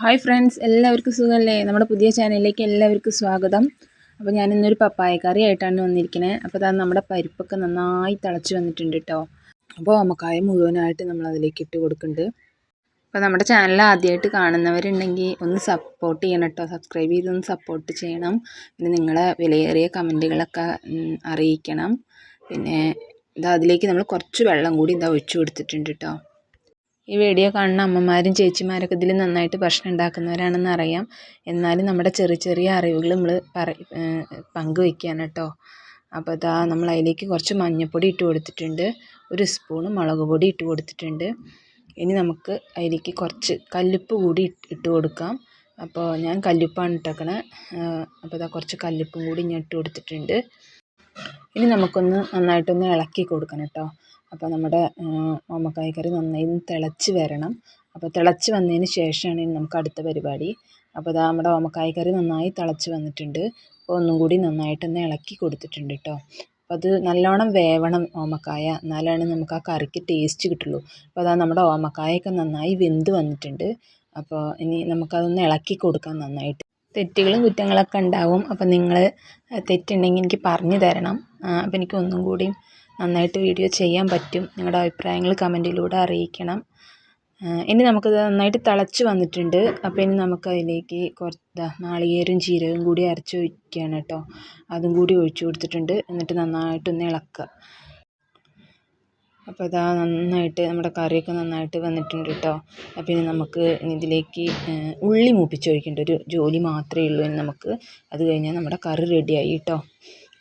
Hi friends എല്ലാവർക്കും സുഖമല്ലേ? നമ്മുടെ പുതിയ ചാനലിലേക്ക് എല്ലാവർക്കും സ്വാഗതം. അപ്പോൾ ഞാനിന്നൊരു പപ്പായക്കറി പപ്പായ കറി ആയിട്ടാണ് വന്നിരിക്കുന്നത് അപ്പോൾ അത് നമ്മുടെ പരിപ്പൊക്കെ നന്നായി തിളച്ച് വന്നിട്ടുണ്ട് കേട്ടോ അപ്പോൾ അമ്മക്കായ മുഴുവനായിട്ട് നമ്മൾ അതിലേക്ക് ഇട്ട് കൊടുക്കുന്നുണ്ട്. അപ്പോൾ നമ്മുടെ ചാനൽ ആദ്യമായിട്ട് കാണുന്നവരുണ്ടെങ്കിൽ ഒന്ന് സപ്പോർട്ട് ചെയ്യണം കേട്ടോ സബ്സ്ക്രൈബ് ചെയ്തൊന്ന് സപ്പോർട്ട് ചെയ്യണം. പിന്നെ നിങ്ങളെ വിലയേറിയ കമന്റുകളൊക്കെ അറിയിക്കണം. പിന്നെ ഇതാ അതിലേക്ക് നമ്മൾ കുറച്ച് വെള്ളം കൂടി ഇതാ ഒഴിച്ചു കൊടുത്തിട്ടുണ്ട് കേട്ടോ ഈ വീഡിയോ കാണുന്ന അമ്മമാരും ചേച്ചിമാരൊക്കെ ഇതിൽ നന്നായിട്ട് ഭക്ഷണം ഉണ്ടാക്കുന്നവരാണെന്ന് അറിയാം. എന്നാലും നമ്മുടെ ചെറിയ ചെറിയ അറിവുകൾ നമ്മൾ പറ പങ്കുവയ്ക്കുകയാണ് കേട്ടോ. അപ്പോൾ ഇതാ നമ്മൾ അതിലേക്ക് കുറച്ച് മഞ്ഞൾപ്പൊടി ഇട്ട് കൊടുത്തിട്ടുണ്ട്. ഒരു സ്പൂണ് മുളക് പൊടി ഇട്ട് കൊടുത്തിട്ടുണ്ട്. ഇനി നമുക്ക് അതിലേക്ക് കുറച്ച് കല്ലുപ്പ് കൂടി ഇട്ട് കൊടുക്കാം. അപ്പോൾ ഞാൻ കല്ലുപ്പാണ് ഇട്ടേക്കണത് അപ്പോൾ ഇതാ കുറച്ച് കല്ലുപ്പും കൂടി ഞാൻ ഇട്ട് കൊടുത്തിട്ടുണ്ട്. ഇനി നമുക്കൊന്ന് നന്നായിട്ടൊന്ന് ഇളക്കി കൊടുക്കണം കേട്ടോ. അപ്പോൾ നമ്മുടെ ഓമക്കായ കറി നന്നായി തിളച്ച് വരണം. അപ്പോൾ തിളച്ച് വന്നതിന് ശേഷമാണ് ഇനി നമുക്ക് അടുത്ത പരിപാടി. അപ്പോൾ ഇതാ നമ്മുടെ ഓമക്കായ കറി നന്നായി തിളച്ച് വന്നിട്ടുണ്ട്. അപ്പോൾ ഒന്നും കൂടി നന്നായിട്ടൊന്ന് ഇളക്കി കൊടുത്തിട്ടുണ്ട് കേട്ടോ. അപ്പോൾ അത് നല്ലോണം വേവണം ഓമക്കായ. എന്നാലാണ് നമുക്ക് ആ കറിക്ക് ടേസ്റ്റ് കിട്ടുള്ളൂ. അപ്പോൾ അതാ നമ്മുടെ ഓമക്കായൊക്കെ നന്നായി വെന്ത് വന്നിട്ടുണ്ട്. അപ്പോൾ ഇനി നമുക്കതൊന്ന് ഇളക്കി കൊടുക്കാം നന്നായിട്ട്. തെറ്റുകളും കുറ്റങ്ങളൊക്കെ ഉണ്ടാവും. അപ്പോൾ നിങ്ങൾ തെറ്റുണ്ടെങ്കിൽ എനിക്ക് പറഞ്ഞു തരണം. അപ്പോൾ എനിക്ക് ഒന്നും കൂടി നന്നായിട്ട് വീഡിയോ ചെയ്യാൻ പറ്റും. നിങ്ങളുടെ അഭിപ്രായങ്ങൾ കമന്റിലൂടെ അറിയിക്കണം. ഇനി നമുക്കത് നന്നായിട്ട് തിളച്ച് വന്നിട്ടുണ്ട്. അപ്പോൾ ഇനി നമുക്കതിലേക്ക് കുറച്ച് നാളികേരവും ജീരകവും കൂടി അരച്ച് ഒഴിക്കുകയാണ് കേട്ടോ. അതും കൂടി ഒഴിച്ചു കൊടുത്തിട്ടുണ്ട്. എന്നിട്ട് നന്നായിട്ടൊന്ന് ഇളക്കുക. അപ്പോൾ ഇതാ നന്നായിട്ട് നമ്മുടെ കറിയൊക്കെ നന്നായിട്ട് വന്നിട്ടുണ്ട് കേട്ടോ. അപ്പോൾ ഇനി നമുക്ക് ഇതിലേക്ക് ഉള്ളി മൂപ്പിച്ചൊഴിക്കേണ്ട ഒരു ജോലി മാത്രമേ ഉള്ളൂ ഇനി നമുക്ക്. അത് കഴിഞ്ഞാൽ നമ്മുടെ കറി റെഡിയായി കേട്ടോ.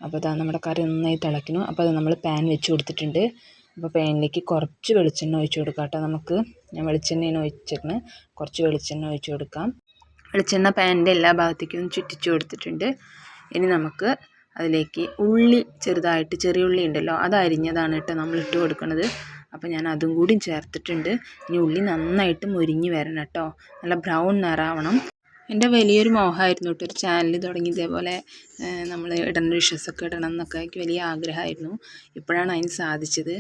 അപ്പോൾ ഇതാ നമ്മുടെ കറി നന്നായി തിളയ്ക്കുന്നു. അപ്പോൾ അത് നമ്മൾ പാൻ വെച്ച് കൊടുത്തിട്ടുണ്ട്. അപ്പോൾ പാനിലേക്ക് കുറച്ച് വെളിച്ചെണ്ണ ഒഴിച്ച് കൊടുക്കാം കേട്ടോ നമുക്ക്. ഞാൻ വെളിച്ചെണ്ണയാണ് ഒഴിച്ചിരിക്കുന്നത് കുറച്ച് വെളിച്ചെണ്ണ ഒഴിച്ച് കൊടുക്കാം. വെളിച്ചെണ്ണ പാനിന്റെ എല്ലാ ഭാഗത്തേക്കും ചുറ്റിച്ച് കൊടുത്തിട്ടുണ്ട്. ഇനി നമുക്ക് അതിലേക്ക് ഉള്ളി ചെറുതായിട്ട് ചെറിയ ഉള്ളി ഉണ്ടല്ലോ അത് അരിഞ്ഞതാണ് കേട്ടോ നമ്മൾ ഇട്ട് കൊടുക്കുന്നത് അപ്പോൾ ഞാൻ അതും കൂടി ചേർത്തിട്ടുണ്ട്. ഇനി ഉള്ളി നന്നായിട്ട് മുരിഞ്ഞ് വരണം കേട്ടോ. നല്ല ബ്രൗൺ നിറാവണം എന്റെ വലിയൊരു മോഹമായിരുന്നു കേട്ടോ ഒരു ചാനൽ തുടങ്ങി ഇതേപോലെ നമ്മൾ ഇടുന്ന വിഷസൊക്കെ ഇടണം എന്നൊക്കെ എനിക്ക് വലിയ ആഗ്രഹമായിരുന്നു. ഇപ്പോഴാണ് അതിന് സാധിച്ചത്.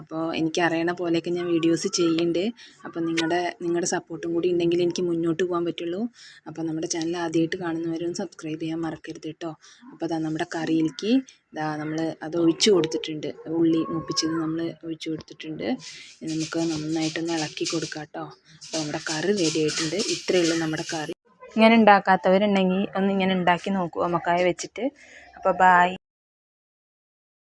അപ്പോൾ എനിക്കറിയണ പോലെയൊക്കെ ഞാൻ വീഡിയോസ് ചെയ്യുന്നുണ്ട്. അപ്പോൾ നിങ്ങളുടെ നിങ്ങളുടെ സപ്പോർട്ടും കൂടി ഉണ്ടെങ്കിൽ എനിക്ക് മുന്നോട്ട് പോകാൻ പറ്റുള്ളൂ. അപ്പോൾ നമ്മുടെ ചാനൽ ആദ്യമായിട്ട് കാണുന്നവരും സബ്സ്ക്രൈബ് ചെയ്യാൻ മറക്കരുത് കേട്ടോ. അപ്പോൾ അതാ നമ്മുടെ കറിയിലേക്ക് ഇതാ നമ്മൾ അത് ഒഴിച്ച് കൊടുത്തിട്ടുണ്ട്. ഉള്ളി മുപ്പിച്ചത് നമ്മൾ ഒഴിച്ചു കൊടുത്തിട്ടുണ്ട്. നമുക്ക് നന്നായിട്ടൊന്ന് ഇളക്കി കൊടുക്കാം കേട്ടോ. അപ്പോൾ നമ്മുടെ കറി റെഡി ആയിട്ടുണ്ട്. ഇത്രയേ ഉള്ളൂ നമ്മുടെ കറി. ഇങ്ങനെ ഉണ്ടാക്കാത്തവരുണ്ടെങ്കിൽ ഒന്ന് ഇങ്ങനെ ഉണ്ടാക്കി നോക്കൂ ഓമക്കായ വെച്ചിട്ട്. അപ്പോൾ ബായ്